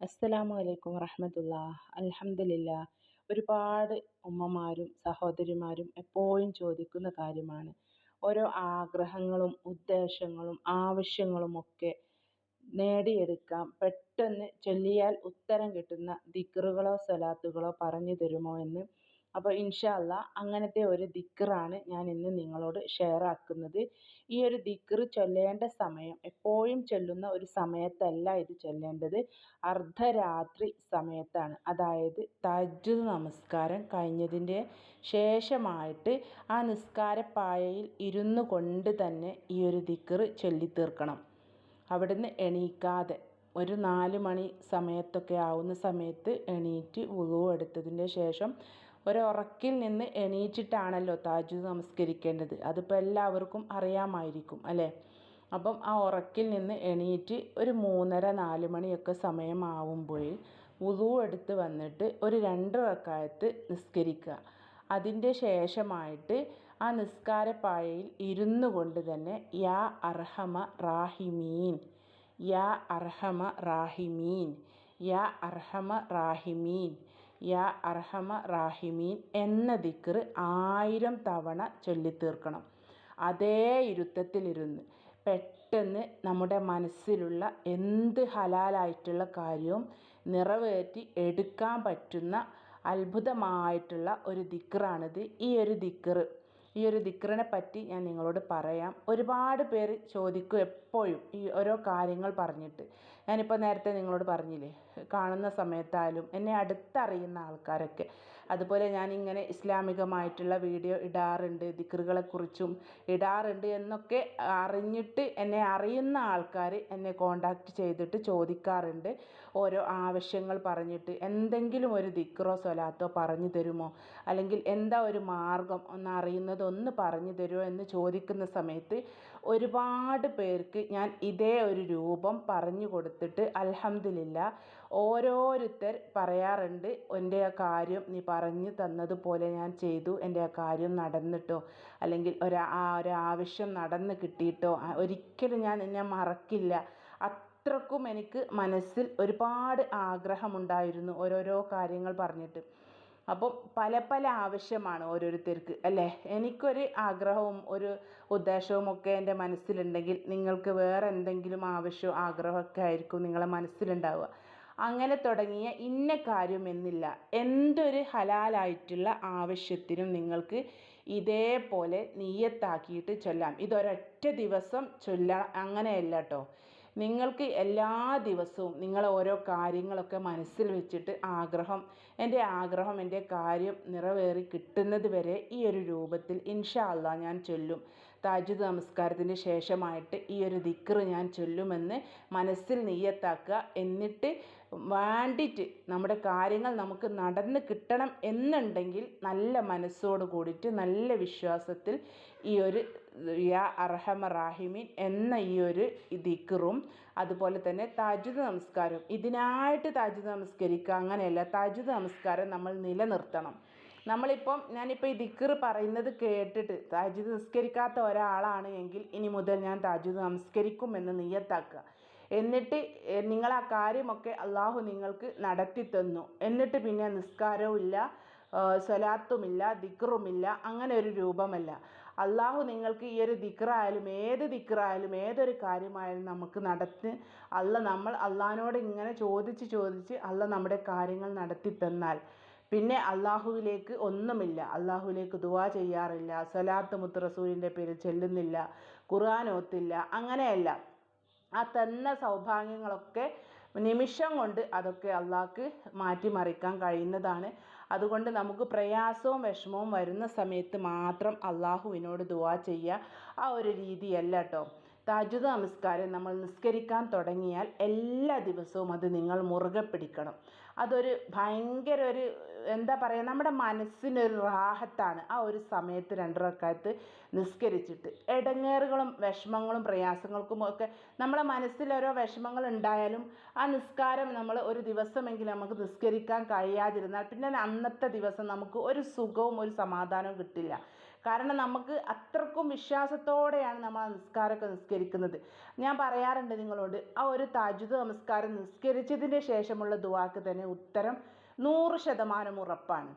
അസ്സലാമു അലൈക്കും വറഹമത്തുള്ള അൽഹംദുലില്ല ഒരുപാട് ഉമ്മമാരും സഹോദരിമാരും എപ്പോഴും ചോദിക്കുന്ന കാര്യമാണ്. ഓരോ ആഗ്രഹങ്ങളും ഉദ്ദേശങ്ങളും ആവശ്യങ്ങളും ഒക്കെ നേടിയെടുക്കാം പെട്ടെന്ന് ചൊല്ലിയാൽ ഉത്തരം കിട്ടുന്ന ദിക്റുകളോ സ്വലാത്തുകളോ പറഞ്ഞു തരുമോ എന്ന് അപ്പോൾ ഇൻഷാ അള്ളാ അങ്ങനത്തെ ഒരു ദിക്കറാണ് ഞാൻ ഇന്ന് നിങ്ങളോട് ഷെയർ ആക്കുന്നത്. ഈ ഒരു ദിക്കർ ചൊല്ലേണ്ട സമയം എപ്പോഴും ചൊല്ലുന്ന ഒരു സമയത്തല്ല ഇത് ചൊല്ലേണ്ടത്. അർദ്ധരാത്രി സമയത്താണ്. അതായത് തജ്ജു നമസ്കാരം കഴിഞ്ഞതിന്റെ ശേഷമായിട്ട് ആ നിസ്കാരപ്പായയിൽ ഇരുന്നു കൊണ്ട് തന്നെ ഈ ഒരു ദിക്കർ ചൊല്ലിത്തീർക്കണം. അവിടുന്ന് എണീക്കാതെ ഒരു നാല് മണി സമയത്തൊക്കെ ആവുന്ന സമയത്ത് എണീറ്റ് വുളു എടുത്തതിന്റെ ശേഷം ഒരു ഉറക്കിൽ നിന്ന് എണീറ്റിട്ടാണല്ലോ താജ് നമസ്കരിക്കേണ്ടത്. അതിപ്പോൾ എല്ലാവർക്കും അറിയാമായിരിക്കും അല്ലേ? അപ്പം ആ ഉറക്കിൽ നിന്ന് എണീറ്റ് ഒരു മൂന്നര നാല് മണിയൊക്കെ സമയമാവുമ്പോൾ വുളു എടുത്ത് വന്നിട്ട് ഒരു രണ്ട് റക്കായത്ത് നിസ്കരിക്കുക. അതിന്റെ ശേഷമായിട്ട് ആ നിസ്കാരപ്പായയിൽ ഇരുന്നു കൊണ്ട് തന്നെ യാ അർഹമ റാഹിമീൻ യാ അർഹമ റാഹിമീൻ യാ അർഹമ റാഹിമീൻ യാ അർഹമ റാഹിമീൻ എന്ന ദിക്ർ ആയിരം തവണ ചൊല്ലിത്തീർക്കണം. അതേ ഇരുത്തത്തിലിരുന്ന് പെട്ടെന്ന് നമ്മുടെ മനസ്സിലുള്ള എന്ത് ഹലാലായിട്ടുള്ള കാര്യവും നിറവേറ്റി എടുക്കാൻ പറ്റുന്ന അത്ഭുതമായിട്ടുള്ള ഒരു ദിക്റാണിത്. ഈ ഒരു ദിക്ർ ഈ ഒരു ദിക്റിനെ പറ്റി ഞാൻ നിങ്ങളോട് പറയാം. ഒരുപാട് പേര് ചോദിക്കും എപ്പോഴും ഈ ഓരോ കാര്യങ്ങൾ പറഞ്ഞിട്ട്. ഞാനിപ്പോൾ നേരത്തെ നിങ്ങളോട് പറഞ്ഞില്ലേ കാണുന്ന സമയത്തായാലും എന്നെ അടുത്തറിയുന്ന ആൾക്കാരൊക്കെ. അതുപോലെ ഞാൻ ഇങ്ങനെ ഇസ്ലാമികമായിട്ടുള്ള വീഡിയോ ഇടാറുണ്ട് ദിക്റുകളെക്കുറിച്ചും ഇടാറുണ്ട് എന്നൊക്കെ അറിഞ്ഞിട്ട് എന്നെ അറിയുന്ന ആൾക്കാർ എന്നെ കോണ്ടാക്ട് ചെയ്തിട്ട് ചോദിക്കാറുണ്ട്. ഓരോ ആവശ്യങ്ങൾ പറഞ്ഞിട്ട് എന്തെങ്കിലും ഒരു ദിക്റോ സ്വലാത്തോ പറഞ്ഞു തരുമോ? അല്ലെങ്കിൽ എന്താ ഒരു മാർഗം ഒന്ന് അറിയുന്നത് ഒന്ന് പറഞ്ഞു തരുമോ എന്ന് ചോദിക്കുന്ന സമയത്ത് ഒരുപാട് പേർക്ക് ഞാൻ ഇതേ ഒരു രൂപം പറഞ്ഞു കൊടുത്തിട്ട് അൽഹംദുലില്ല ഓരോരുത്തർ പറയാറുണ്ട് എന്റെ ആ കാര്യം നീ പറഞ്ഞു തന്നതുപോലെ ഞാൻ ചെയ്തു എന്റെ ആ കാര്യം നടന്നിട്ടോ അല്ലെങ്കിൽ ഒരു ആ ഒരു ആവശ്യം നടന്ന് കിട്ടിയിട്ടോ ഒരിക്കലും ഞാൻ നിന്നെ മറക്കില്ല. അത്രക്കും എനിക്ക് മനസ്സിൽ ഒരുപാട് ആഗ്രഹമുണ്ടായിരുന്നു ഓരോരോ കാര്യങ്ങൾ പറഞ്ഞിട്ട്. അപ്പോൾ പല പല ആവശ്യമാണ് ഓരോരുത്തർക്ക് അല്ലേ? എനിക്കൊരു ആഗ്രഹവും ഒരു ഉദ്ദേശവും ഒക്കെ എന്റെ മനസ്സിലുണ്ടെങ്കിൽ നിങ്ങൾക്ക് വേറെ എന്തെങ്കിലും ആവശ്യമോ ആഗ്രഹമൊക്കെ ആയിരിക്കും നിങ്ങളെ മനസ്സിലുണ്ടാവുക. അങ്ങനെ തുടങ്ങിയ ഇന്ന കാര്യമെന്നില്ല എന്തൊരു ഹലാലായിട്ടുള്ള ആവശ്യത്തിനും നിങ്ങൾക്ക് ഇതേപോലെ നീയത്താക്കിയിട്ട് ചൊല്ലാം. ഇതൊരൊറ്റ ദിവസം ചൊല്ലാം അങ്ങനെയല്ല കേട്ടോ നിങ്ങൾക്ക് എല്ലാ ദിവസവും നിങ്ങൾ ഓരോ കാര്യങ്ങളൊക്കെ മനസ്സിൽ വെച്ചിട്ട് ആഗ്രഹം എന്റെ ആഗ്രഹം എന്റെ കാര്യം നിറവേറി കിട്ടുന്നത് വരെ ഈ ഒരു രൂപത്തിൽ ഇൻഷാ അള്ളാ ഞാൻ ചൊല്ലും. താജുദ് നമസ്കാരത്തിന് ശേഷമായിട്ട് ഈ ഒരു ദിക്റ് ഞാൻ ചൊല്ലുമെന്ന് മനസ്സിൽ നെയ്യത്താക്കുക. എന്നിട്ട് വേണ്ടിയിട്ട് നമ്മുടെ കാര്യങ്ങൾ നമുക്ക് നടന്ന് കിട്ടണം എന്നുണ്ടെങ്കിൽ നല്ല മനസ്സോട് കൂടിയിട്ട് നല്ല വിശ്വാസത്തിൽ ഈ ഒരു യാ അർഹമ റാഹിമീൻ എന്ന ഈ ഒരു ദിക്റും അതുപോലെ തന്നെ താജുദ് നമസ്കാരം ഇതിനായിട്ട് താജുദ് നമസ്കരിക്കുക അങ്ങനെയല്ല. താജുദ് നമസ്കാരം നമ്മൾ നിലനിർത്തണം. നമ്മളിപ്പം ഞാനിപ്പോൾ ഈ ദിക്ർ പറയുന്നത് കേട്ടിട്ട് താജുദ് നിസ്കരിക്കാത്ത ഒരാളാണ് എങ്കിൽ ഇനി മുതൽ ഞാൻ താജുദ് നമസ്കരിക്കും എന്ന് നിയത്താക്കുക. എന്നിട്ട് നിങ്ങൾ ആ കാര്യമൊക്കെ അള്ളാഹു നിങ്ങൾക്ക് നടത്തി തന്നു. എന്നിട്ട് പിന്നെ നിസ്കാരവും ഇല്ല സ്വലാത്തുമില്ല ദിക്റുമില്ല അങ്ങനെ ഒരു രൂപമല്ല. അള്ളാഹു നിങ്ങൾക്ക് ഈ ഒരു ദിക്റായാലും ഏത് ദിക്റായാലും ഏതൊരു കാര്യമായാലും നമുക്ക് നടത്തി അല്ല നമ്മൾ അള്ളാഹിനോട് ഇങ്ങനെ ചോദിച്ച് ചോദിച്ച് അല്ല നമ്മുടെ കാര്യങ്ങൾ നടത്തി തന്നാൽ. പിന്നെ അള്ളാഹുവിലേക്ക് ഒന്നുമില്ല. അള്ളാഹുവിലേക്ക് ദുവാ ചെയ്യാറില്ല. സലാത്ത് മുത്ത് റസൂലിന്റെ പേരിൽ ചെല്ലുന്നില്ല. ഖുർആൻ ഓത്തില്ല. അങ്ങനെയല്ല. ആ തന്ന സൗഭാഗ്യങ്ങളൊക്കെ നിമിഷം കൊണ്ട് അതൊക്കെ അള്ളാഹ്ക്ക് മാറ്റിമറിക്കാൻ കഴിയുന്നതാണ്. അതുകൊണ്ട് നമുക്ക് പ്രയാസവും വിഷമവും വരുന്ന സമയത്ത് മാത്രം അള്ളാഹുവിനോട് ദുവാ ചെയ്യുക. ആ ഒരു രീതിയല്ല കേട്ടോ തഹജ്ജുദ് നമസ്കാരം നമ്മൾ നിസ്കരിക്കാൻ തുടങ്ങിയാൽ എല്ലാ ദിവസവും അത് നിങ്ങൾ മുറുകെ പിടിക്കണം. അതൊരു ഭയങ്കര ഒരു എന്താ പറയുക നമ്മുടെ മനസ്സിനൊരു റാഹത്താണ് ആ ഒരു സമയത്ത് രണ്ട് റക്കാത്ത് നിസ്കരിച്ചിട്ട്. ഇടങ്ങേറുകളും വിഷമങ്ങളും പ്രയാസങ്ങൾക്കും ഒക്കെ നമ്മളെ മനസ്സിൽ ഓരോ വിഷമങ്ങൾ ഉണ്ടായാലും ആ നിസ്കാരം നമ്മൾ ഒരു ദിവസമെങ്കിലും നമുക്ക് നിസ്കരിക്കാൻ കഴിയാതിരുന്നാൽ പിന്നെ അന്നത്തെ ദിവസം നമുക്ക് ഒരു സുഖവും ഒരു സമാധാനവും കിട്ടില്ല. കാരണം നമുക്ക് അത്രക്കും വിശ്വാസത്തോടെയാണ് നമ്മൾ ആ നിസ്കാരമൊക്കെ നിസ്കരിക്കുന്നത്. ഞാൻ പറയാറുണ്ട് നിങ്ങളോട് ആ ഒരു താജുദ് നമസ്കാരം നിസ്കരിച്ചതിന്റെ ശേഷമുള്ള ദുവാക്ക് തന്നെ ഉത്തരം നൂറ് ശതമാനം ഉറപ്പാണ്.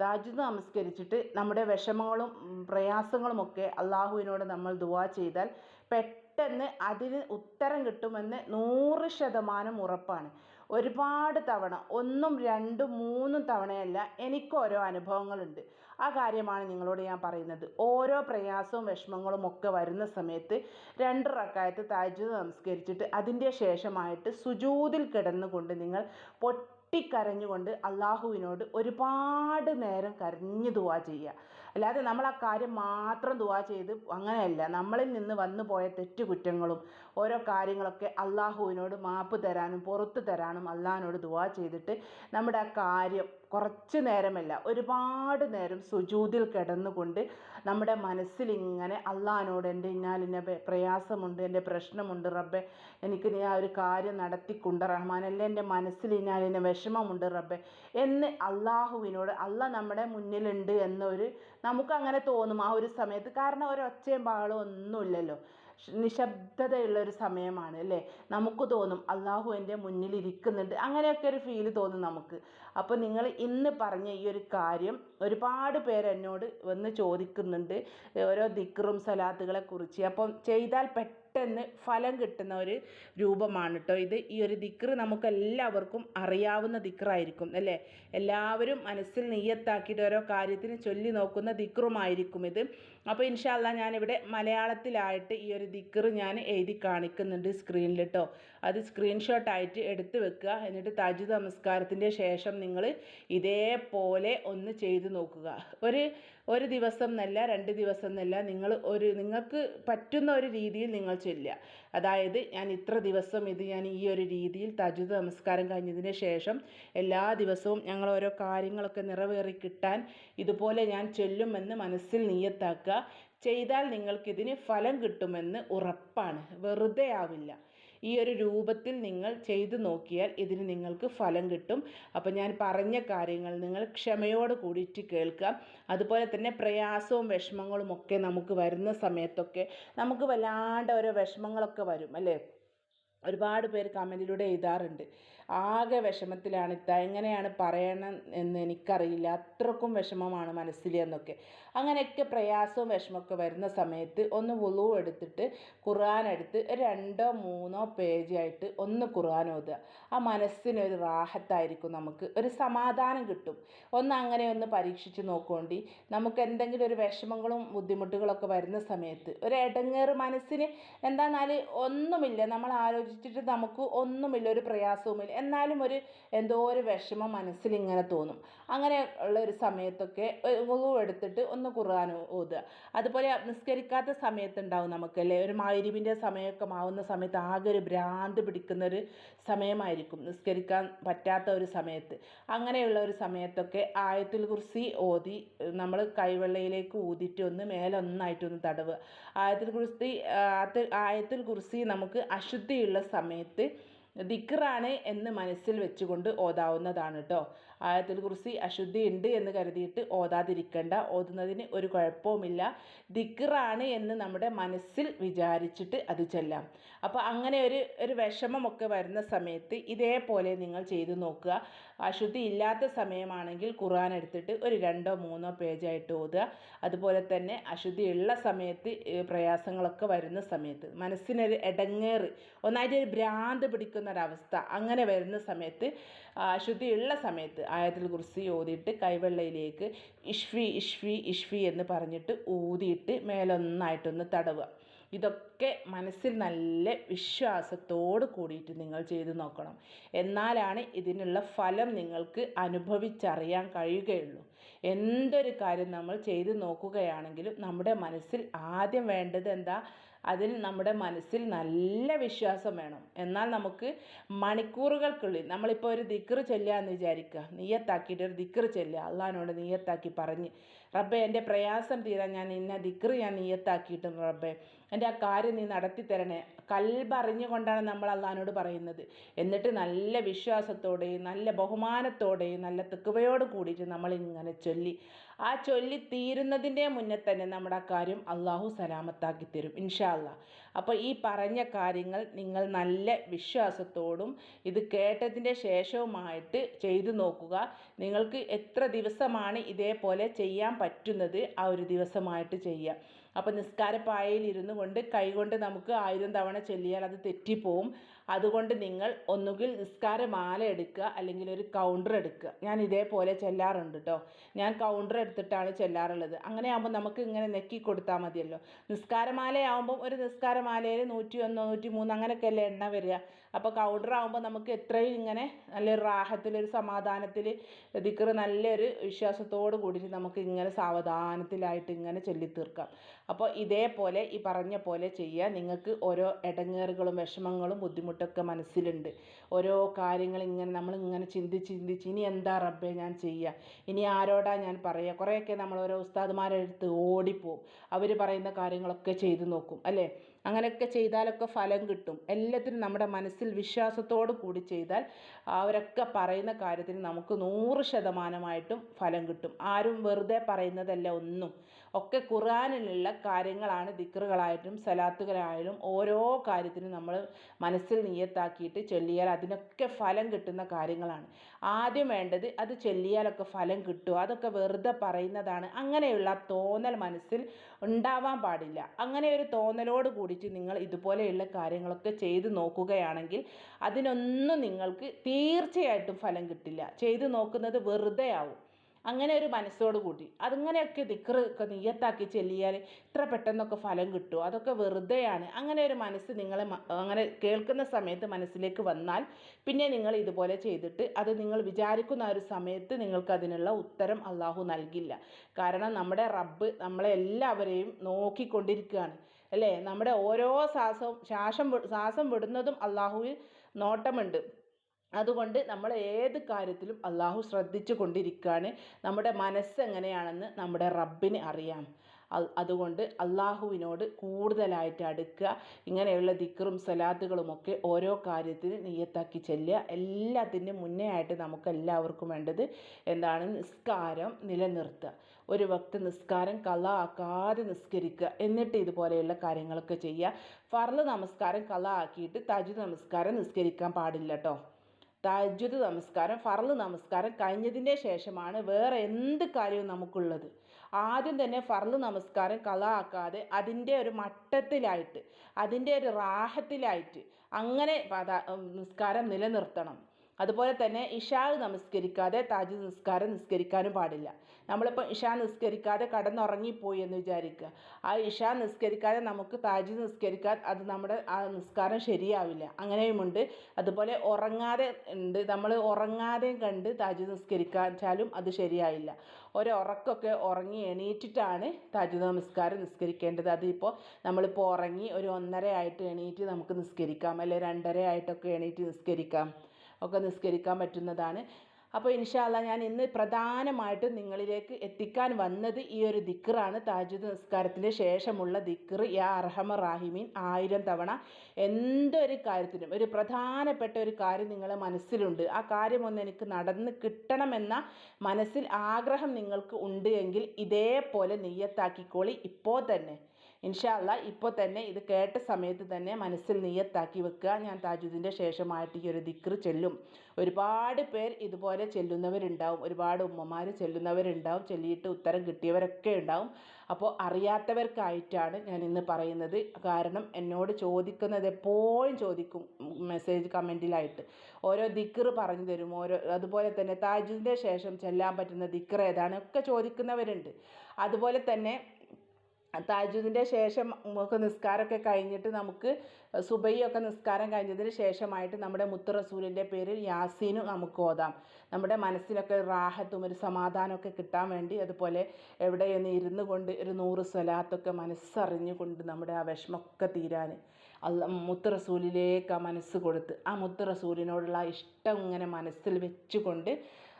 താജുദ് നമസ്കരിച്ചിട്ട് നമ്മുടെ വിഷമങ്ങളും പ്രയാസങ്ങളുമൊക്കെ അള്ളാഹുവിനോട് നമ്മൾ ദുവാ ചെയ്താൽ പെട്ടെന്ന് അതിന് ഉത്തരം കിട്ടുമെന്ന് നൂറ് ശതമാനം ഉറപ്പാണ്. ഒരുപാട് തവണ ഒന്നും രണ്ടും മൂന്നും തവണയല്ല എനിക്ക് ഓരോ അനുഭവങ്ങളുണ്ട്. ആ കാര്യമാണ് നിങ്ങളോട് ഞാൻ പറയുന്നത്. ഓരോ പ്രയാസവും വിഷമങ്ങളും ഒക്കെ വരുന്ന സമയത്ത് രണ്ട് റക്കായത്ത് താജുദ് നമസ്കരിച്ചിട്ട് അതിന്റെ ശേഷമായിട്ട് സുജൂതിൽ കിടന്നുകൊണ്ട് നിങ്ങൾ പൊട്ടിക്കരഞ്ഞുകൊണ്ട് അള്ളാഹുവിനോട് ഒരുപാട് നേരം കരഞ്ഞു ദുവാ ചെയ്യുക. അല്ലാതെ നമ്മൾ ആ കാര്യം മാത്രം ദുവാ ചെയ്ത് അങ്ങനെയല്ല. നമ്മളിൽ നിന്ന് വന്നു പോയ തെറ്റുകുറ്റങ്ങളും ഓരോ കാര്യങ്ങളൊക്കെ അള്ളാഹുവിനോട് മാപ്പ് തരാനും പുറത്തു തരാനും അള്ളാഹിനോട് ദുവാ ചെയ്തിട്ട് നമ്മുടെ ആ കാര്യം കുറച്ച് നേരമല്ല ഒരുപാട് നേരം സുജൂതിൽ കിടന്നുകൊണ്ട് നമ്മുടെ മനസ്സിലിങ്ങനെ അള്ളഹാനോട് എന്റെ ഇന്നാലിന്ന പ്രയാസമുണ്ട് എന്റെ പ്രശ്നമുണ്ട് റബ്ബെ എനിക്ക് നീ ആ ഒരു കാര്യം നടത്തിക്കൊണ്ട് റഹ്മാനല്ലേ എന്റെ മനസ്സിൽ ഇന്നാലിന്ന വിഷമമുണ്ട് റബ്ബെ എന്ന് അള്ളാഹുവിനോട് അള്ളാഹ് നമ്മുടെ മുന്നിലുണ്ട് എന്നൊരു നമുക്കങ്ങനെ തോന്നും ആ ഒരു സമയത്ത്. കാരണം ഒരു ഒച്ചയും ബഹളവും ഒന്നുമില്ലല്ലോ. നിശബ്ദതയുള്ള ഒരു സമയമാണ് അല്ലേ? നമുക്ക് തോന്നും അള്ളാഹു എന്റെ മുന്നിൽ ഇരിക്കുന്നുണ്ട്. അങ്ങനെയൊക്കെ ഒരു ഫീൽ തോന്നും നമുക്ക്. അപ്പോൾ നിങ്ങൾ ഇന്ന് പറഞ്ഞ ഈ ഒരു കാര്യം ഒരുപാട് പേര് എന്നോട് വന്ന് ചോദിക്കുന്നുണ്ട്. ഓരോ ദിക്റും സലാത്തുകളെ കുറിച്ച്. അപ്പം ചെയ്താൽ പെട്ടെന്ന് പെട്ടെന്ന് ഫലം കിട്ടുന്ന ഒരു രൂപമാണ് കേട്ടോ ഇത്. ഈ ഒരു ദിക്റ് നമുക്ക് എല്ലാവർക്കും അറിയാവുന്ന ദിക്റായിരിക്കും അല്ലേ? എല്ലാവരും മനസ്സിൽ നെയ്യത്താക്കിയിട്ട് ഓരോ കാര്യത്തിന് ചൊല്ലി നോക്കുന്ന ദിക്റുമായിരിക്കും ഇത്. അപ്പോൾ ഇൻഷാല്ല ഞാനിവിടെ മലയാളത്തിലായിട്ട് ഈ ഒരു ദിക്ർ ഞാൻ എഴുതി കാണിക്കുന്നുണ്ട് സ്ക്രീനിൽ കേട്ടോ അത് സ്ക്രീൻഷോട്ടായിട്ട് എടുത്ത് വെക്കുക. എന്നിട്ട് തജു നമസ്കാരത്തിന്റെ ശേഷം നിങ്ങൾ ഇതേപോലെ ഒന്ന് ചെയ്ത് നോക്കുക. ഒരു ഒരു ദിവസം എന്നല്ല രണ്ട് ദിവസം എന്നല്ല നിങ്ങൾ ഒരു നിങ്ങൾക്ക് പറ്റുന്ന ഒരു രീതിയിൽ നിങ്ങൾ ചൊല്ലുക. അതായത് ഞാൻ ഇത്ര ദിവസം ഇത് ഞാൻ ഈ ഒരു രീതിയിൽ തജുദ് നമസ്കാരം കഴിഞ്ഞതിന് ശേഷം എല്ലാ ദിവസവും ഞങ്ങൾ ഓരോ കാര്യങ്ങളൊക്കെ നിറവേറി കിട്ടാൻ ഇതുപോലെ ഞാൻ ചൊല്ലുമെന്ന് മനസ്സിൽ നീയത്താക്കുക ചെയ്താൽ നിങ്ങൾക്ക് നിങ്ങൾക്കിതിന് ഫലം കിട്ടുമെന്ന് ഉറപ്പാണ്. വെറുതെ ആവില്ല. ഈ ഒരു രൂപത്തിൽ നിങ്ങൾ ചെയ്തു നോക്കിയാൽ ഇതിന് നിങ്ങൾക്ക് ഫലം കിട്ടും. അപ്പോൾ ഞാൻ പറഞ്ഞ കാര്യങ്ങൾ നിങ്ങൾ ക്ഷമയോട് കൂടിയിട്ട് കേൾക്കുക. അതുപോലെ തന്നെ പ്രയാസവും വിഷമങ്ങളും ഒക്കെ നമുക്ക് വരുന്ന സമയത്തൊക്കെ നമുക്ക് വല്ലാണ്ട് ഓരോ വിഷമങ്ങളൊക്കെ വരും അല്ലേ? ഒരുപാട് പേര് കമന്റിലൂടെ എഴുതാറുണ്ട്. ആകെ വിഷമത്തിലാണ് ഇത്ത എങ്ങനെയാണ് പറയണം എന്ന് എനിക്കറിയില്ല. അത്രക്കും വിഷമമാണ് മനസ്സിൽ എന്നൊക്കെ. അങ്ങനെയൊക്കെ പ്രയാസവും വിഷമമൊക്കെ വരുന്ന സമയത്ത് ഒന്ന് വുളു എടുത്തിട്ട് ഖുർആൻ എടുത്ത് രണ്ടോ മൂന്നോ പേജായിട്ട് ഒന്ന് ഖുർആൻ ഓതുക. ആ മനസ്സിനൊരു റാഹത്തായിരിക്കും നമുക്ക്. ഒരു സമാധാനം കിട്ടും. ഒന്ന് അങ്ങനെ ഒന്ന് പരീക്ഷിച്ച് നോക്കുകൊണ്ടി. നമുക്ക് എന്തെങ്കിലും ഒരു വിഷമങ്ങളും ബുദ്ധിമുട്ടുകളൊക്കെ വരുന്ന സമയത്ത് ഒരു ഇടങ്ങേറ് മനസ്സിന് എന്താന്നാൽ ഒന്നുമില്ല. നമ്മൾ ആലോചിച്ച് ആലോചിച്ചിട്ട് നമുക്ക് ഒന്നുമില്ല ഒരു പ്രയാസവുമില്ല. എന്നാലും ഒരു എന്തോ ഒരു വിഷമം മനസ്സിലിങ്ങനെ തോന്നും. അങ്ങനെ ഉള്ള ഒരു സമയത്തൊക്കെ വുളു എടുത്തിട്ട് ഒന്ന് ഖുർആൻ ഓതുക. അതുപോലെ നിസ്കരിക്കാത്ത സമയത്തുണ്ടാവും നമുക്കല്ലേ? ഒരു മഗ്‌രിബിന്റെ സമയമൊക്കെ ആവുന്ന സമയത്ത് ആകെ ഒരു ഭ്രാന്ത് പിടിക്കുന്ന ഒരു സമയമായിരിക്കും. നിസ്കരിക്കാൻ പറ്റാത്ത ഒരു സമയത്ത്. അങ്ങനെയുള്ള ഒരു സമയത്തൊക്കെ ആയത്തുൽ കുർസി ഓതി നമ്മൾ കൈവെള്ളയിലേക്ക് ഊതിയിട്ട് ഒന്ന് മേലൊന്നായിട്ടൊന്ന് തടവുക. ആയത്തുൽ കുർസി ആയത്തുൽ കുർസി നമുക്ക് അശുദ്ധിയുള്ള സമയത്ത് ദിക്റാണ് എന്ന് മനസ്സിൽ വെച്ചുകൊണ്ട് ഓതാവുന്നതാണ് കേട്ടോ ആയത്തുൽ കുറിസി അശുദ്ധി ഉണ്ട് എന്ന് കരുതിയിട്ട് ഓതാതിരിക്കേണ്ട. ഓതുന്നതിന് ഒരു കുഴപ്പവുമില്ല. ദിക്റാണ് എന്ന് നമ്മുടെ മനസ്സിൽ വിചാരിച്ചിട്ട് അത് ചെല്ലാം. അപ്പോൾ അങ്ങനെ ഒരു ഒരു വിഷമമൊക്കെ വരുന്ന സമയത്ത് ഇതേപോലെ നിങ്ങൾ ചെയ്തു നോക്കുക. അശുദ്ധി ഇല്ലാത്ത സമയമാണെങ്കിൽ ഖുർആൻ എടുത്തിട്ട് ഒരു രണ്ടോ മൂന്നോ പേജായിട്ട് ഓതുക. അതുപോലെ തന്നെ അശുദ്ധി ഉള്ള സമയത്ത് പ്രയാസങ്ങളൊക്കെ വരുന്ന സമയത്ത് മനസ്സിനൊരു ഇടങ്ങേറ് ഒന്നായിട്ട് ഒരു ഭ്രാന്ത് പിടിക്കുന്ന ഒരവസ്ഥ അങ്ങനെ വരുന്ന സമയത്ത് അശുദ്ധി ഉള്ള സമയത്ത് ആയത്തിൽ കുറിച്ച് ഓതിയിട്ട് കൈവെള്ളയിലേക്ക് ഇഷ്ഫി ഇഷ്ഫി ഇഷ്ഫി എന്ന് പറഞ്ഞിട്ട് ഊതിയിട്ട് മേലൊന്നായിട്ടൊന്ന് തടവുക. ഇതൊക്കെ മനസ്സിൽ നല്ല വിശ്വാസത്തോട് കൂടിയിട്ട് നിങ്ങൾ ചെയ്തു നോക്കണം. എന്നാലാണ് ഇതിനുള്ള ഫലം നിങ്ങൾക്ക് അനുഭവിച്ചറിയാൻ കഴിയുകയുള്ളൂ. എന്തൊരു കാര്യം നമ്മൾ ചെയ്തു നോക്കുകയാണെങ്കിലും നമ്മുടെ മനസ്സിൽ ആദ്യം വേണ്ടത് എന്താ? അതിൽ നമ്മുടെ മനസ്സിൽ നല്ല വിശ്വാസം വേണം. എന്നാൽ നമുക്ക് മണിക്കൂറുകൾക്കുള്ളിൽ നമ്മളിപ്പോൾ ഒരു ദിക്റ് ചൊല്ലുകയെന്ന് വിചാരിക്കുക. നീയത്താക്കിയിട്ട് ഒരു ദിക്റ് ചൊല്ലുക. അള്ളഹാനോട് നീയത്താക്കി പറഞ്ഞ് റബ്ബെ എന്റെ പ്രയാസം തീരാൻ ഞാൻ ഇന്ന ദിക്റ് ഞാൻ നീയത്താക്കിയിട്ടുണ്ട് റബ്ബെ. എന്റെ ആ കാര്യം നീ നടത്തി തരണേ. കൽബറിഞ്ഞുകൊണ്ടാണ് നമ്മൾ അള്ളഹാനോട് പറയുന്നത്. എന്നിട്ട് നല്ല വിശ്വാസത്തോടെയും നല്ല ബഹുമാനത്തോടെയും നല്ല തെക്കുവയോട് കൂടിയിട്ട് നമ്മൾ ഇങ്ങനെ ചൊല്ലി. ആ ചൊല്ലി തീരുന്നതിന്റെ മുന്നേ തന്നെ നമ്മുടെ ആ കാര്യം അള്ളാഹു സലാമത്താക്കി തരും ഇൻഷാല്ല അപ്പോൾ ഈ പറഞ്ഞ കാര്യങ്ങൾ നിങ്ങൾ നല്ല വിശ്വാസത്തോടും ഇത് കേട്ടതിന്റെ ശേഷവുമായിട്ട് ചെയ്തു നോക്കുക. നിങ്ങൾക്ക് എത്ര ദിവസമാണ് ഇതേപോലെ ചെയ്യാൻ പറ്റുന്നത് ആ ഒരു ദിവസമായിട്ട് ചെയ്യുക അപ്പോൾ നിസ്കാരപ്പായയിലിരുന്നു കൊണ്ട് കൈകൊണ്ട് നമുക്ക് ആയിരം തവണ ചൊല്ലിയാൽ അത് തെറ്റിപ്പോവും. അതുകൊണ്ട് നിങ്ങൾ ഒന്നുകിൽ നിസ്കാരമാല എടുക്കുക അല്ലെങ്കിൽ ഒരു കൗണ്ടർ എടുക്കുക. ഞാൻ ഇതേപോലെ ചെല്ലാറുണ്ട് കേട്ടോ ഞാൻ കൗണ്ടർ എടുത്തിട്ടാണ് ചെല്ലാറുള്ളത്. അങ്ങനെ ആകുമ്പോൾ നമുക്ക് ഇങ്ങനെ നെക്കി കൊടുത്താൽ മതിയല്ലോ. നിസ്കാരമാലയാവുമ്പം ഒരു നിസ്കാരമാലയിൽ നൂറ്റി ഒന്ന് നൂറ്റി മൂന്ന് അങ്ങനെയൊക്കെ അല്ലേ എണ്ണ വരിക. അപ്പോൾ കൗണ്ടർ ആകുമ്പോൾ നമുക്ക് എത്രയും ഇങ്ങനെ നല്ലൊരു റാഹത്തിൽ ഒരു സമാധാനത്തിൽ ദിക്കറ് നല്ലൊരു വിശ്വാസത്തോട് കൂടിയിട്ട് നമുക്ക് ഇങ്ങനെ സാവധാനത്തിലായിട്ട് ഇങ്ങനെ ചൊല്ലിത്തീർക്കാം. അപ്പോൾ ഇതേപോലെ ഈ പറഞ്ഞ പോലെ ചെയ്യുക നിങ്ങൾക്ക് ഓരോ ഇടങ്ങേറുകളും വിഷമങ്ങളും ബുദ്ധിമുട്ടൊക്കെ മനസ്സിലുണ്ട്. ഓരോ കാര്യങ്ങൾ ഇങ്ങനെ നമ്മൾ ഇങ്ങനെ ചിന്തിച്ച് ചിന്തിച്ച് ഇനി എന്താ റബ്ബേ ഞാൻ ചെയ്യുക ഇനി ആരോടാ ഞാൻ പറയുക കുറേയൊക്കെ നമ്മൾ ഓരോ ഉസ്താദുമാരെ അടുത്ത് ഓടിപ്പോവും. അവർ പറയുന്ന കാര്യങ്ങളൊക്കെ ചെയ്തു നോക്കും അല്ലേ? അങ്ങനെയൊക്കെ ചെയ്താലൊക്കെ ഫലം കിട്ടും. എല്ലാത്തിനും നമ്മുടെ മനസ്സിൽ വിശ്വാസത്തോടു കൂടി ചെയ്താൽ അവരൊക്കെ പറയുന്ന കാര്യത്തിന് നമുക്ക് നൂറ് ശതമാനമായിട്ടും ഫലം കിട്ടും. ആരും വെറുതെ പറയുന്നതല്ല ഒന്നും. ഒക്കെ ഖുർആനിലുള്ള കാര്യങ്ങളാണ് ദിക്റുകളായിട്ടും സലാത്തുകളായാലും ഓരോ കാര്യത്തിനും നമ്മൾ മനസ്സിൽ നിയത്താക്കിയിട്ട് ചൊല്ലിയാൽ അതിനൊക്കെ ഫലം കിട്ടുന്ന കാര്യങ്ങളാണ്. ആദ്യം വേണ്ടത് അത് ചൊല്ലിയാലൊക്കെ ഫലം കിട്ടും. അതൊക്കെ വെറുതെ പറയുന്നതാണ്. അങ്ങനെയുള്ള തോന്നൽ മനസ്സിൽ ഉണ്ടാവാൻ പാടില്ല. അങ്ങനെ ഒരു തോന്നലോട് കൂടിയിട്ട് നിങ്ങൾ ഇതുപോലെയുള്ള കാര്യങ്ങളൊക്കെ ചെയ്തു നോക്കുകയാണെങ്കിൽ അതിനൊന്നും നിങ്ങൾക്ക് തീർച്ചയായിട്ടും ഫലം കിട്ടില്ല. ചെയ്തു നോക്കുന്നത് വെറുതെ ആവും അങ്ങനെ ഒരു മനസ്സോട് കൂടി. അതിങ്ങനെയൊക്കെ ദിക്റ് ഒക്കെ നിയ്യത്താക്കി ചെല്ലിയാൽ ഇത്ര പെട്ടെന്നൊക്കെ ഫലം കിട്ടുമോ അതൊക്കെ വെറുതെയാണ്. അങ്ങനെ ഒരു മനസ്സ് നിങ്ങളെ അങ്ങനെ കേൾക്കുന്ന സമയത്ത് മനസ്സിലേക്ക് വന്നാൽ പിന്നെ നിങ്ങൾ ഇതുപോലെ ചെയ്തിട്ട് അത് നിങ്ങൾ വിചാരിക്കുന്ന ഒരു സമയത്ത് നിങ്ങൾക്ക് അതിനുള്ള ഉത്തരം അള്ളാഹു നൽകില്ല. കാരണം നമ്മുടെ റബ്ബ് നമ്മളെ എല്ലാവരെയും നോക്കിക്കൊണ്ടിരിക്കുകയാണ്. അല്ലേ? നമ്മുടെ ഓരോ ശ്വാസവും ശ്വാസം ശ്വാസം വിടുന്നതും അള്ളാഹുവിൽ നോട്ടമുണ്ട്. അതുകൊണ്ട് നമ്മൾ ഏത് കാര്യത്തിലും അള്ളാഹു ശ്രദ്ധിച്ചു കൊണ്ടിരിക്കുകയാണ്. നമ്മുടെ മനസ്സ് എങ്ങനെയാണെന്ന് നമ്മുടെ റബ്ബിന് അറിയാം. അതുകൊണ്ട് അള്ളാഹുവിനോട് കൂടുതലായിട്ട് അടുക്കുക. ഇങ്ങനെയുള്ള ദിക്റും സലാത്തുകളുമൊക്കെ ഓരോ കാര്യത്തിന് നീയത്താക്കി ചെല്ലുക. എല്ലാത്തിന്റെ മുന്നേ ആയിട്ട് നമുക്ക് എല്ലാവർക്കും വേണ്ടത് എന്താണ്? നിസ്കാരം നിലനിർത്തുക. ഒരു വക്ത് നിസ്കാരം കല ആക്കാതെ നിസ്കരിക്കുക. എന്നിട്ട് ഇതുപോലെയുള്ള കാര്യങ്ങളൊക്കെ ചെയ്യുക. ഫർൾ നമസ്കാരം കല ആക്കിയിട്ട് തജു നമസ്കാരം നിസ്കരിക്കാൻ പാടില്ല കേട്ടോ. തജ്ജുദ് നമസ്കാരം ഫർൾ നമസ്കാരം കഴിഞ്ഞതിന്റെ ശേഷമാണ് വേറെ എന്ത് കാര്യവും നമുക്കുള്ളത്. ആദ്യം തന്നെ ഫർൾ നമസ്കാരം കള ആക്കാതെ അതിന്റെ ഒരു മട്ടത്തിലായിട്ട് അതിന്റെ ഒരു റാഹത്തിലായിട്ട് അങ്ങനെ നിസ്കാരം നിലനിർത്തണം. അതുപോലെ തന്നെ ഇഷാ നമസ്കരിക്കാതെ താജ് നിസ്കാരം നിസ്കരിക്കാനും പാടില്ല. നമ്മളിപ്പോൾ ഇഷാ നിസ്കരിക്കാതെ കടന്നുറങ്ങിപ്പോയി എന്ന് വിചാരിക്കുക. ആ ഇഷാ നിസ്കരിക്കാതെ നമുക്ക് താജ് നിസ്കരിക്കാൻ അത് നമ്മുടെ ആ നിസ്കാരം ശരിയാവില്ല. അങ്ങനെയുമുണ്ട് അതുപോലെ ഉറങ്ങാതെ ഉണ്ട്. നമ്മൾ ഉറങ്ങാതെയും കണ്ട് താജ് നിസ്കരിക്കാച്ചാലും അത് ശരിയായില്ല. ഒരു ഉറക്കമൊക്കെ ഉറങ്ങി എണീറ്റിട്ടാണ് താജ് നമസ്കാരം നിസ്കരിക്കേണ്ടത്. അതിപ്പോൾ നമ്മളിപ്പോൾ ഉറങ്ങി ഒരു ഒന്നര ആയിട്ട് എണീറ്റ് നമുക്ക് നിസ്കരിക്കാം. അല്ലെ രണ്ടര ആയിട്ടൊക്കെ എണീറ്റ് നിസ്കരിക്കാം. ഒക്കെ നിസ്കരിക്കാൻ പറ്റുന്നതാണ്. അപ്പോൾ ഇൻഷാല്ല ഞാൻ ഇന്ന് പ്രധാനമായിട്ട് നിങ്ങളിലേക്ക് എത്തിക്കാൻ വന്നത് ഈ ഒരു ദിക്കറാണ് താജുദ് നിസ്കാരത്തിന് ശേഷമുള്ള ദിക്കർ യാ അർഹമ റാഹിമീൻ ആയിരം തവണ. എന്തൊരു കാര്യത്തിനും ഒരു പ്രധാനപ്പെട്ട ഒരു കാര്യം നിങ്ങളെ മനസ്സിലുണ്ട്. ആ കാര്യം ഒന്ന് എനിക്ക് നടന്ന് കിട്ടണമെന്ന മനസ്സിൽ ആഗ്രഹം നിങ്ങൾക്ക് ഉണ്ട് എങ്കിൽ ഇതേപോലെ നെയ്യത്താക്കിക്കോളി. ഇപ്പോൾ തന്നെ. ഇൻഷാല്ല ഇപ്പോൾ തന്നെ ഇത് കേട്ട സമയത്ത് തന്നെ മനസ്സിൽ നീയത്താക്കി വെക്കുക. ഞാൻ താജുദ്ദീന്റെ ശേഷമായിട്ട് ഈ ഒരു ദിക്ർ ചെല്ലും. ഒരുപാട് പേർ ഇതുപോലെ ചെല്ലുന്നവരുണ്ടാവും. ഒരുപാട് ഉമ്മമാർ ചെല്ലുന്നവരുണ്ടാവും. ചൊല്ലിയിട്ട് ഉത്തരം കിട്ടിയവരൊക്കെ ഉണ്ടാവും. അപ്പോൾ അറിയാത്തവർക്കായിട്ടാണ് ഞാൻ ഇന്ന് പറയുന്നത്. കാരണം എന്നോട് ചോദിക്കുന്നത് എപ്പോഴും ചോദിക്കും മെസ്സേജ് കമന്റിലായിട്ട്. ഓരോ ദിക്ർ പറഞ്ഞു തരും. ഓരോ അതുപോലെ തന്നെ താജുദിന്റെ ശേഷം ചെല്ലാൻ പറ്റുന്ന ദിക്ർ ഏതാണ്? ഒക്കെ ചോദിക്കുന്നവരുണ്ട്. അതുപോലെ തന്നെ താജുദിന്റെ ശേഷം നമുക്ക് നിസ്കാരമൊക്കെ കഴിഞ്ഞിട്ട് നമുക്ക് സുബൈയൊക്കെ നിസ്കാരം കഴിഞ്ഞതിന് ശേഷമായിട്ട് നമ്മുടെ മുത്ത് റസൂലിന്റെ പേരിൽ യാസീനും നമുക്ക് ഓതാം. നമ്മുടെ ഒരു റാഹത്തും ഒരു സമാധാനമൊക്കെ കിട്ടാൻ വേണ്ടി അതുപോലെ എവിടെയൊന്ന് ഇരുന്ന് കൊണ്ട് ഒരു നൂറ് സ്വലാത്തൊക്കെ മനസ്സറിഞ്ഞുകൊണ്ട് നമ്മുടെ ആ വിഷമമൊക്കെ തീരാൻ അല്ല മുത്ത് റസൂലിലേക്ക് ആ മനസ്സ് കൊടുത്ത് ആ മുത്ത് റസൂലിനോടുള്ള ഇഷ്ടം ഇങ്ങനെ മനസ്സിൽ വെച്ചുകൊണ്ട്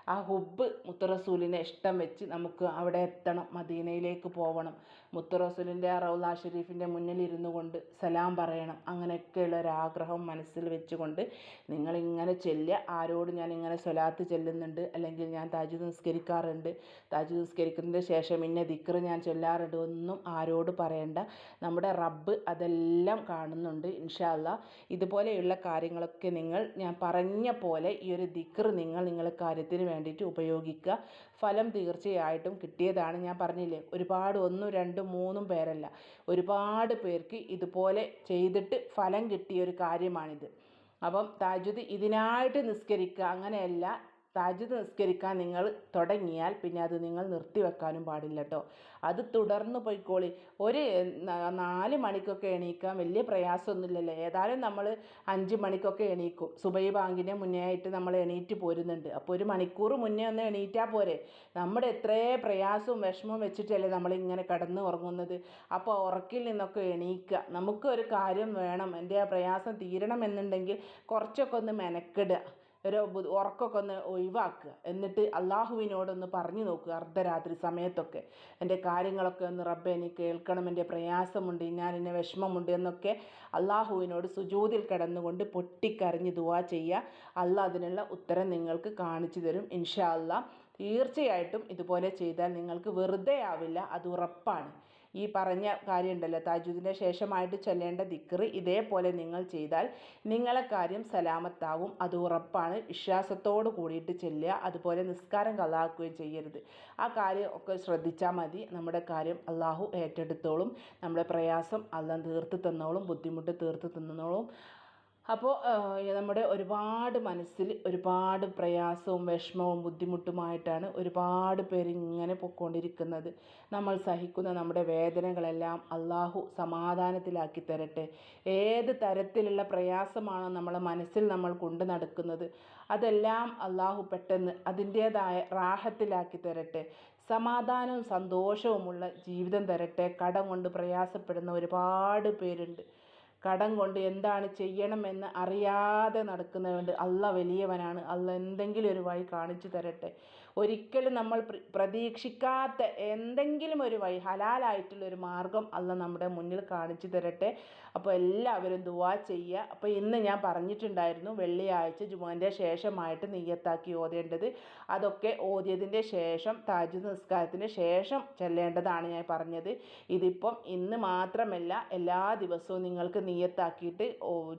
ആ ഹുബ്ബ് മുത്തറസൂലിനെ ഇഷ്ടം വെച്ച് നമുക്ക് അവിടെ എത്തണം മദീനയിലേക്ക് പോകണം മുത്തറസൂലിന്റെ ആ റൗല ഷെരീഫിന്റെ മുന്നിലിരുന്നു കൊണ്ട് സലാം പറയണം. അങ്ങനെയൊക്കെയുള്ള ഒരാഗ്രഹം മനസ്സിൽ വെച്ചുകൊണ്ട് നിങ്ങളിങ്ങനെ ചെല്ലുക. ആരോട് ഞാൻ ഇങ്ങനെ സ്വലാത്ത് ചെല്ലുന്നുണ്ട് അല്ലെങ്കിൽ ഞാൻ താജ് നിസ്കരിക്കാറുണ്ട്. താജ് നിസ്കരിക്കുന്നതിന് ശേഷം ഇന്ന ദിക്ർ ഞാൻ ചൊല്ലാറുണ്ട് ഒന്നും ആരോട് പറയണ്ട. നമ്മുടെ റബ്ബ് അതെല്ലാം കാണുന്നുണ്ട് ഇൻഷാല്ല ഇതുപോലെയുള്ള കാര്യങ്ങളൊക്കെ നിങ്ങൾ ഞാൻ പറഞ്ഞ പോലെ ഈ ഒരു ദിക്ർ നിങ്ങൾ നിങ്ങളുടെ കാര്യത്തിന് വേണ്ടിയിട്ട് ഉപയോഗിക്കുക. ഫലം തീർച്ചയായിട്ടും കിട്ടിയതാണ്. ഞാൻ പറഞ്ഞില്ലേ ഒരുപാട് ഒന്നും രണ്ടും മൂന്നും പേരല്ല. ഒരുപാട് പേർക്ക് ഇതുപോലെ ചെയ്തിട്ട് ഫലം കിട്ടിയ ഒരു കാര്യമാണിത്. അപ്പം താജുദ് ഇതിനായിട്ട് നിസ്കരിക്കുക അങ്ങനെയല്ല. താജുദ് നിസ്കരിക്കാൻ നിങ്ങൾ തുടങ്ങിയാൽ പിന്നെ അത് നിങ്ങൾ നിർത്തിവെക്കാനും പാടില്ല കേട്ടോ അത് തുടർന്ന് പോയിക്കോളി. ഒരു നാല് മണിക്കൊക്കെ എണീക്കാൻ വലിയ പ്രയാസമൊന്നുമില്ലല്ലോ? ഏതായാലും നമ്മൾ അഞ്ച് മണിക്കൊക്കെ എണീക്കും. സുബൈ ബാങ്കിന്റെ മുന്നേ ആയിട്ട് നമ്മൾ എണീറ്റ് പോരുന്നുണ്ട്. അപ്പോൾ ഒരു മണിക്കൂർ മുന്നേ ഒന്ന് എണീറ്റാൽ പോരെ. നമ്മുടെ എത്രേ പ്രയാസവും വിഷമവും വെച്ചിട്ടല്ലേ നമ്മളിങ്ങനെ കിടന്ന് ഉറങ്ങുന്നത്. അപ്പോൾ ഉറക്കിൽ നിന്നൊക്കെ എണീക്കുക നമുക്കൊരു കാര്യം വേണം. എന്റെ ആ പ്രയാസം തീരണമെന്നുണ്ടെങ്കിൽ കുറച്ചൊക്കെ ഒന്ന് മെനക്കെടുക. ഒരു ഉറക്കമൊക്കെ ഒന്ന് ഒഴിവാക്കുക. എന്നിട്ട് അള്ളാഹുവിനോടൊന്ന് പറഞ്ഞു നോക്കുക അർദ്ധരാത്രി സമയത്തൊക്കെ. എന്റെ കാര്യങ്ങളൊക്കെ ഒന്ന് റബ്ബെ എനിക്ക് കേൾക്കണം എന്റെ പ്രയാസമുണ്ട് ഞാൻ എന്നെ വിഷമമുണ്ട് എന്നൊക്കെ അള്ളാഹുവിനോട് സുജൂതിൽ കിടന്നുകൊണ്ട് പൊട്ടിക്കരഞ്ഞ് ദുവാ ചെയ്യുക. അള്ളാഹ് അതിനുള്ള ഉത്തരം നിങ്ങൾക്ക് കാണിച്ചു തരും. ഇൻഷാ അള്ളാഹ്. തീർച്ചയായിട്ടും ഇതുപോലെ ചെയ്താൽ നിങ്ങൾക്ക് വെറുതെ ആവില്ല അത് ഉറപ്പാണ്. ഈ പറഞ്ഞ കാര്യമുണ്ടല്ലോ താജുദിന്റെ ശേഷമായിട്ട് ചൊല്ലേണ്ട ദിക്റ് ഇതേപോലെ നിങ്ങൾ ചെയ്താൽ നിങ്ങളെ കാര്യം സലാമത്താവും അത് ഉറപ്പാണ്. വിശ്വാസത്തോട് കൂടിയിട്ട് ചെല്ലുക അതുപോലെ നിസ്കാരം കലാക്കുകയും ചെയ്യരുത്. ആ കാര്യം ഒക്കെ ശ്രദ്ധിച്ചാൽ മതി. നമ്മുടെ കാര്യം അള്ളാഹു ഏറ്റെടുത്തോളും. നമ്മുടെ പ്രയാസം അല്ലാം തീർത്ത് തന്നോളും ബുദ്ധിമുട്ട് തീർത്ത് തന്നോളും. അപ്പോൾ നമ്മുടെ ഒരുപാട് മനസ്സിൽ ഒരുപാട് പ്രയാസവും വിഷമവും ബുദ്ധിമുട്ടുമായിട്ടാണ് ഒരുപാട് പേര് ഇങ്ങനെ പൊയ്ക്കൊണ്ടിരിക്കുന്നത്. നമ്മൾ സഹിക്കുന്ന നമ്മുടെ വേദനകളെല്ലാം അള്ളാഹു സമാധാനത്തിലാക്കി തരട്ടെ. ഏത് തരത്തിലുള്ള പ്രയാസമാണ് നമ്മളെ മനസ്സിൽ നമ്മൾ കൊണ്ടു നടക്കുന്നത് അതെല്ലാം അള്ളാഹു പെട്ടെന്ന് അതിന്റേതായ റാഹത്തിലാക്കി തരട്ടെ. സമാധാനവും സന്തോഷവുമുള്ള ജീവിതം തരട്ടെ. കടം കൊണ്ട് പ്രയാസപ്പെടുന്ന ഒരുപാട് പേരുണ്ട്. കടം കൊണ്ട് എന്താണ് ചെയ്യണമെന്ന് അറിയാതെ നടക്കുന്നവരുണ്ട് അള്ള വലിയവനാണ്. അള്ള എന്തെങ്കിലും ഒരു വഴി കാണിച്ചു തരട്ടെ. ഒരിക്കലും നമ്മൾ പ്രതീക്ഷിക്കാത്ത എന്തെങ്കിലും ഒരു വഴി ഹലാലായിട്ടുള്ള ഒരു മാർഗം അല്ല നമ്മുടെ മുന്നിൽ കാണിച്ചു തരട്ടെ. അപ്പോൾ എല്ലാവരും ദുവാ ചെയ്യുക. അപ്പോൾ ഇന്ന് ഞാൻ പറഞ്ഞിട്ടുണ്ടായിരുന്നു വെള്ളിയാഴ്ച ജുമാന്റെ ശേഷമായിട്ട് നെയ്യത്താക്കി ഓതേണ്ടത്. അതൊക്കെ ഓതിയതിന്റെ ശേഷം താജു നിസ്കാരത്തിന് ശേഷം ചെല്ലേണ്ടതാണ് ഞാൻ പറഞ്ഞത്. ഇതിപ്പം ഇന്ന് മാത്രമല്ല എല്ലാ ദിവസവും നിങ്ങൾക്ക് നെയ്യത്താക്കിയിട്ട്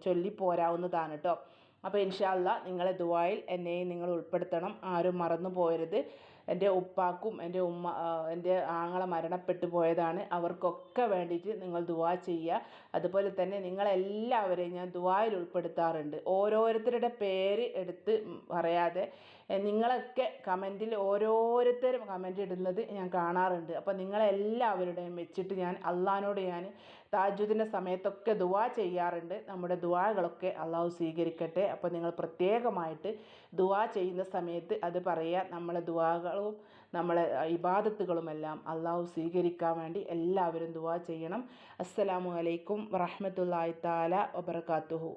ചൊല്ലി പോരാവുന്നതാണ് കേട്ടോ അപ്പോൾ ഇൻഷാല്ല നിങ്ങളെ ദുബായിൽ എന്നെയും നിങ്ങൾ ഉൾപ്പെടുത്തണം. ആരും മറന്നു പോകരുത് എന്റെ ഉപ്പാക്കും എന്റെ ഉമ്മ എന്റെ ആങ്ങളെ മരണപ്പെട്ടു പോയതാണ്. അവർക്കൊക്കെ വേണ്ടിയിട്ട് നിങ്ങൾ ദുവാ ചെയ്യുക. അതുപോലെ തന്നെ നിങ്ങളെല്ലാവരെയും ഞാൻ ദുവായിൽ ഉൾപ്പെടുത്താറുണ്ട്. ഓരോരുത്തരുടെ പേര് എടുത്ത് പറയാതെ നിങ്ങളൊക്കെ കമന്റിൽ ഓരോരുത്തരും കമന്റ് ഇടുന്നത് ഞാൻ കാണാറുണ്ട്. അപ്പോൾ നിങ്ങളെല്ലാവരുടെയും വെച്ചിട്ട് ഞാൻ അള്ളഹാനോട് ഞാൻ താജുദിന്റെ സമയത്തൊക്കെ ദുവാ ചെയ്യാറുണ്ട്. നമ്മുടെ ദുവാകളൊക്കെ അള്ളാഹു സ്വീകരിക്കട്ടെ. അപ്പോൾ നിങ്ങൾ പ്രത്യേകമായിട്ട് ദുവാ ചെയ്യുന്ന സമയത്ത് അത് പറയുക. നമ്മളെ ദുവാകളും നമ്മളെ ഇബാദത്തുകളുമെല്ലാം അള്ളാഹു സ്വീകരിക്കാൻ വേണ്ടി എല്ലാവരും ദുവാ ചെയ്യണം. അസ്സലാമു അലൈക്കും വറഹമത്തല്ലാഹി താല വബർക്കാത്തുഹു